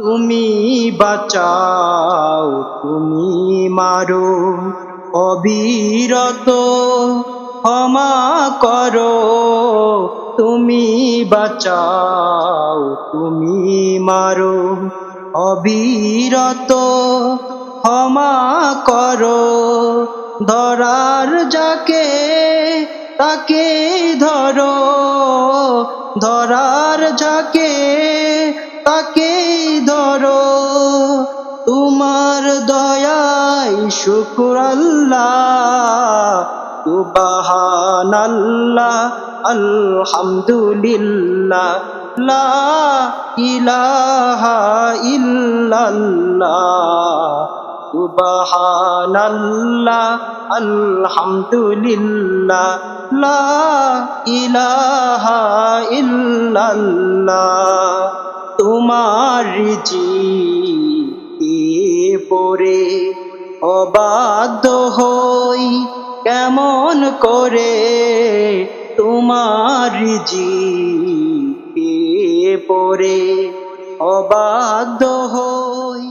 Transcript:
তুমি বাঁচাও, তুমি মারো, অবিরত ক্ষমা করো, তুমি বাঁচাও, তুমি মারো, অবিরত ক্ষমা করো। ধরার যাকে তাকে ধরো, ধরার যাকে তাকে ধরো তোমার দয়াই শুকুর আল্লাহ আলহামদুলিল্লাহ লা ইলাহা আলহামদুলিল্লাহ ইলাহা ইল্লাল্লাহ তোমার জি পরে অবাধ্য হই কেমন করে তোমার জি পরে অবাধ্য হই